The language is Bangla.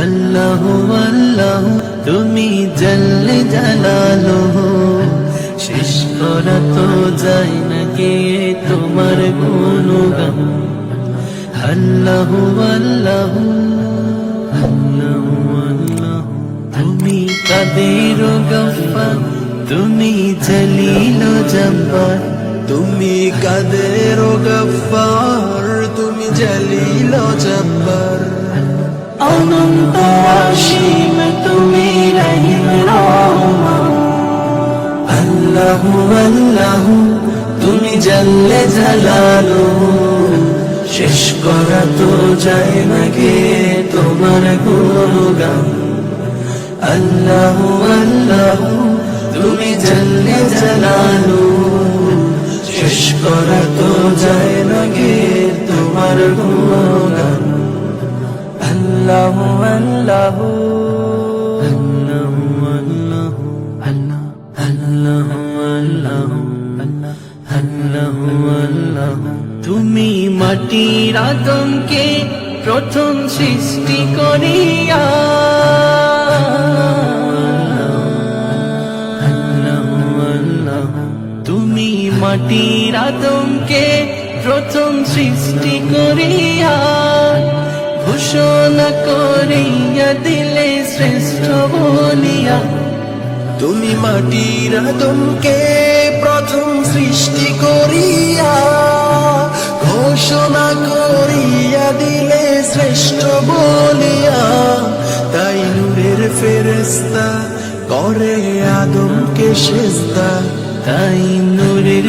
আল্লাহ আল্লাহ, তুমি জল্লে জালালো। শেষ করা তো যায় না কে তোমার গুণগান। আল্লাহ আল্লাহ আল্লাহ আল্লাহ। তুমি কাদের গফার তুমি জলিল জব্বার তুমি কাদের গফার তুমি জলিল জব্বার অনন্ত অসীম তুমি রহিম রহমান আল্লাহ আল্লাহ, তুমি জানলে জালালো। শেষ করা তো যায় না গে তোমার গুণগান আল্লাহ আল্লাহ, তুমি জানলে জালালো। শেষ করা তো যায় না গে তোমার গুণগান আল্লাহ আল্লাহ। তুমি মাটির আদমকে প্রথম সৃষ্টি করিয়া। তুমি মাটির আদমকে প্রথম সৃষ্টি করিয়া। ঘোষণা করিয়া দিলে শ্রেষ্ঠ বলিয়া তুমি মাটির আদমকে প্রথম সৃষ্টি করিয়া, ঘোষণা করিয়া দিলে শ্রেষ্ঠ বলিয়া তাই নূরের ফেরেস্তা করে আদমকে সেজদা, তাই নূরের